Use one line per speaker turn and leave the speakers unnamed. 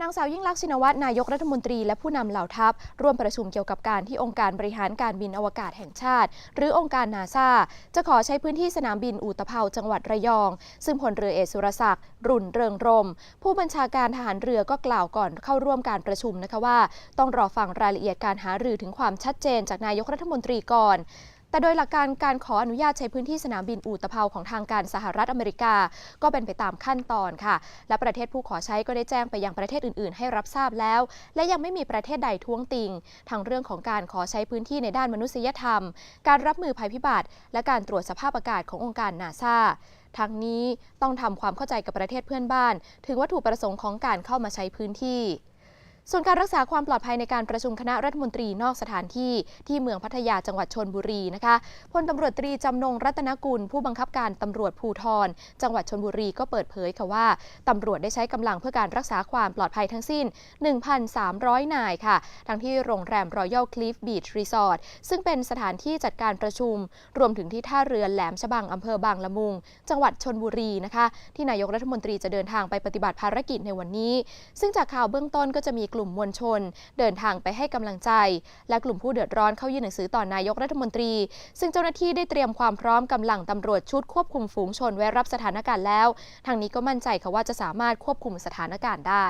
นางสาวยิ่งลักษณ์ชินวัตรนายกรัฐมนตรีและผู้นำเหล่าทัพ ร่วมประชุมเกี่ยวกับการที่องค์การบริหารการบินอวกาศแห่งชาติ หรือองค์การนาซาจะขอใช้พื้นที่สนามบินอู่ตะเภาจังหวัดระยอง ซึ่งพลเรือเอกสุรศักดิ์รุ่นเริงรม ผู้บัญชาการทหารเรือก็กล่าวก่อนเข้าร่วมการประชุมนะคะว่า ต้องรอฟังรายละเอียดการหารือถึงความชัดเจนจากนายกรัฐมนตรีก่อน แต่โดยหลักการการขออนุญาตใช้พื้นที่สนามบินอู่ตะเภาของทางการสหรัฐอเมริกา ก็เป็นไปตามขั้นตอนค่ะ และประเทศผู้ขอใช้ก็ได้แจ้งไปยังประเทศอื่น ๆ ให้รับทราบแล้ว และยังไม่มีประเทศใดท้วงติงทั้งเรื่องของการขอใช้พื้นที่ในด้านมนุษยธรรม การรับมือภัยพิบัติ และการตรวจสภาพอากาศขององค์การนาซาทั้งนี้ต้องทำความเข้าใจกับประเทศเพื่อนบ้าน ถึงวัตถุประสงค์ของการเข้ามาใช้พื้นที่ ส่วนการรักษาความปลอดภัยในการประชุมคณะรัฐมนตรีนอกสถานที่ที่เมืองพัทยาจังหวัดชนบุรีนะคะพลตำรวจตรีจำนงรัตนกุล ผู้บังคับการตำรวจภูธรจังหวัดชนบุรีก็เปิดเผยค่ะว่าตำรวจได้ใช้กำลังเพื่อการรักษาความปลอดภัยทั้งสิ้น 1,300 นายค่ะ ทั้งที่โรงแรม Royal Cliff Beach Resort ซึ่งเป็นสถานที่จัดการประชุม รวมถึงที่ท่าเรือแหลมฉบังอำเภอบางละมุง จังหวัดชนบุรีนะคะ ที่นายกรัฐมนตรีจะเดินทางไปปฏิบัติภารกิจในวันนี้ ซึ่งจากข่าวเบื้องต้นก็จะมีกลุ่มมวลชน เดินทางไปให้กำลังใจ และกลุ่มผู้เดือดร้อนเข้ายื่นหนังสือต่อนายกรัฐมนตรี ซึ่งเจ้าหน้าที่ได้เตรียมความพร้อมกำลังตำรวจชุดควบคุมฝูงชนไว้รับสถานการณ์แล้ว ทางนี้ก็มั่นใจค่ะว่าจะสามารถควบคุมสถานการณ์ได้